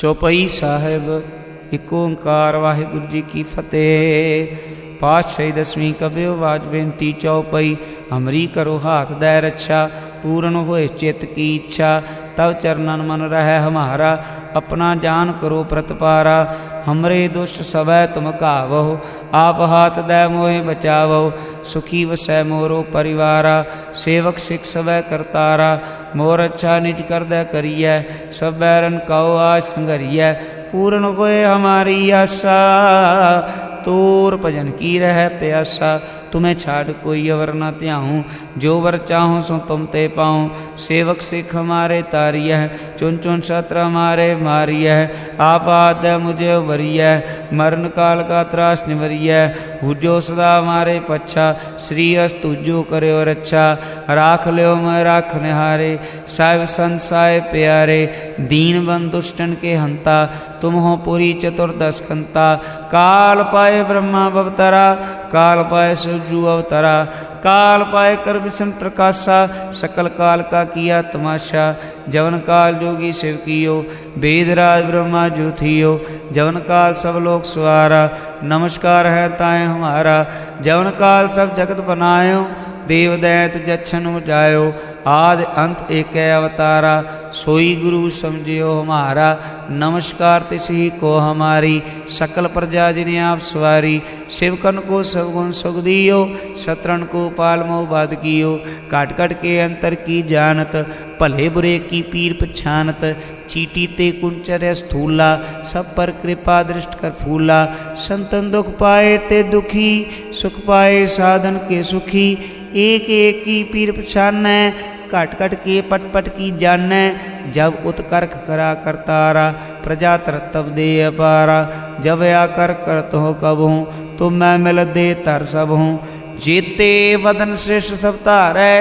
ਚੌਪਈ ਸਾਹਿਬ, ਇੱਕ ਓੰਕਾਰ ਵਾਹਿਗੁਰੂ ਜੀ ਕੀ ਫਤਿਹ। ਪਾਤਸ਼ਾਹੀ ਦਸਵੀਂ ਕਬਿਓ ਬਾਜ ਬੇਨਤੀ, ਚੌਪਈ, ਅਮਰੀ ਕਰੋ, ਹਾਥ, ਦਾ, ਰੱਛਾ, ਪੂਰਨ ਹੋਏ, ਚਿਤ ਕੀ ਇੱਛਾ। तब चरणन मन रह हमारा, अपना जान करो प्रतपारा। हमरे दुष्ट सवै तुम कावहो, आप हाथ दय मोहे बचावो सुखी वसै मोरो परिवारा, सेवक सिख सवै करतारा। मोर अच्छा निज कर दय करिय सबैरन बैरन आज संगरिय। पूर्ण होए हमारी आशा, तोर भजन की रह प्यासा। तुम्हें छाड़ कोई अवर न त्याहूँ। जो वर चाहो सो तुम ते पाऊँ। सेवक सिख हमारे तारिय चुन चुन शत्र हमारे मारिय है आद मुझे वरिय मरण काल का त्रास निवरिय हुजो सदा मारे पच्छा श्री अस तुझो करे और अच्छा राख लियो मैं राख निहारे साहिब संसाय प्यारे दीन बन दुष्टन के हंता तुम हो पुरी चतुर्दश कंता काल पाए ब्रह्मा अवतरा काल पाए शिवजू अवतरा काल पाए कर विष्णु प्रकाशा सकल काल का किया तमाशा जवन काल जोगी शिव कियो, वेदराज ब्रह्मा जो जवन काल सब लोग सुहारा, नमस्कार है ताए हमारा। जवन काल सब जगत बनायो देव दैत जच्छन जायो। आद अंत एक अवतारा। सोई गुरु समझियो हमारा। नमस्कार तिस ही को हमारी। सकल प्रजा जिन्हें आप सवारी। शिवकन को सब गुण सुख दियो। शत्रुन को पाल मोह बाध कियो। काट काट के अंतर की जानत। भले बुरे की पीर पछानत। चीटी ते कुंचर स्थूला। सब पर कृपा दृष्ट कर फूला। संतन दुख पाए ते दुखी। सुख पाए साधन के सुखी। एक एक की पीर पछानै घट घट के पट पट की जानै जब उत्कर्क करा करतारा, प्रजा तरतब दे अपारा। जब आकर करत हो कब हूँ तो मैं मिल दे तर सब हूँ। जेते वदन श्रेष्ठ सब तार है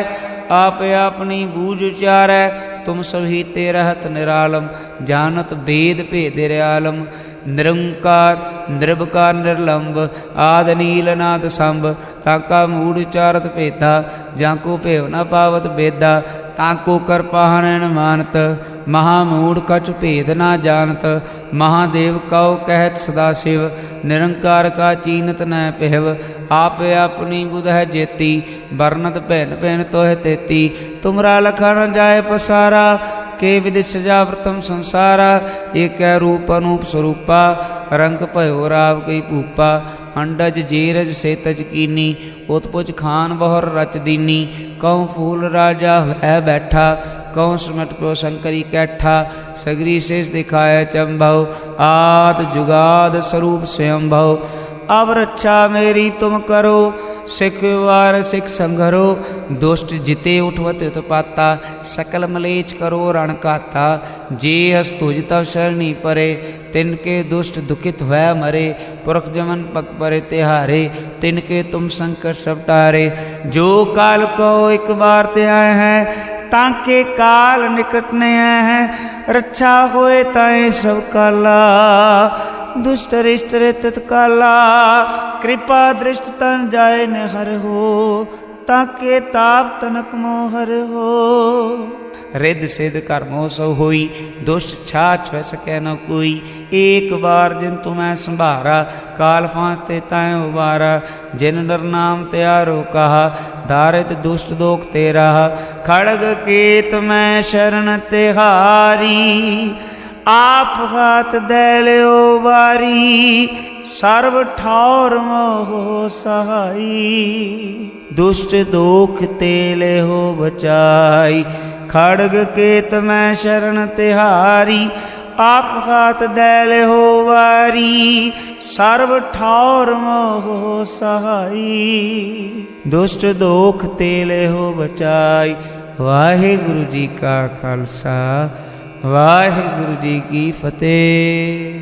आप अपनी बूझ उचार है तुम सभी ते रहत निरालम, जानत भेद भेद आलम। ਨਿਰੰਕਾਰ ਨਿਰਭਕਾਰ ਨਿਰਲੰਬ, ਆਦ ਨੀਲ ਨਾਦ ਸੰਭ ਤਾਕਾ ਮੂੜ ਚਾਰਤ ਭੇਦਾ, ਜਾਂ ਕੋ ਭੇਵ ਨਾ ਪਾਵਤ ਬੇਦਾ ਤਾਕੋ ਕਰਪਾਹਣ ਮਾਨਤ ਮਹਾ ਮੂੜ ਕਛ ਭੇਦ ਨਾ ਜਾਣਤ ਮਹਾਦੇਵ ਕਉ ਕਹਿਤ ਸਦਾ ਸ਼ਿਵ, ਨਿਰੰਕਾਰ ਕਾ ਚੀਨਤ ਨੈ ਪਹਿਵ ਆਪ ਆਪਣੀ ਬੁਧ ਹੈ ਜੇਤੀ ਵਰਨਤ ਭੈਨ ਭੈਨ ਤੋਹਿ ਤੇਤੀ, ਤੁਮਰਾ ਲਖਣ ਜਾਏ ਪਸਾਰਾ के सजा प्रथम संसारा, एक रूप अनूप स्वरूपा, रंग भयो राव कई भूपा अंडज जेरज से तज कीनी उत्पुज खान बहर रच दीनी, कौं फूल राजा है बैठा, कौं सुमट प्रो शंकरी कैठा, सगरी शेष दिखाए चंभव, आद जुगाद स्वरूप स्वयं भव अब रक्षा मेरी तुम करो सिख वार, सिख संघरो, दुष्ट जिते उठवत उत्पाता सकल मलेच करो रण काता। जे हस तुझ शरणी परे तिनके दुष्ट दुखित हुआ मरे। पुरख जमन पक परे तिहारे तिनके तुम संकट सब टारे। जो काल को एक बार ते आए हैं, ताके काल निकट ने आए हैं। रक्षा होए ताए सब काला। दुष्ट रिष्ट रे तत्काला कृपा दृष्ट तन जाय न हर हो ताके ताप तनक मोहर हो रिद सिद्ध कर्मो सो होई दुष्ट छाछ वह सकै न कोई एक बार जिन तुम्हें संभारा काल फांस ते ताय उबारा जिन नर नाम त्यारो कहा धारित दुष्ट दोख तेरा खड़ग केत में शरण तिहारी आप हाथ दे लियो वारी सर्व ठौर मोह सहाई दुष्ट दोख तेले हो बचाई खड़ग केत में शरण तिहारी आप हाथ दैल हो वारी सर्व ठौर मोह सहाई दुष्ट दोख तेले हो बचाई वाहे गुरु जी का खालसा वाहे गुरु जी की फतेह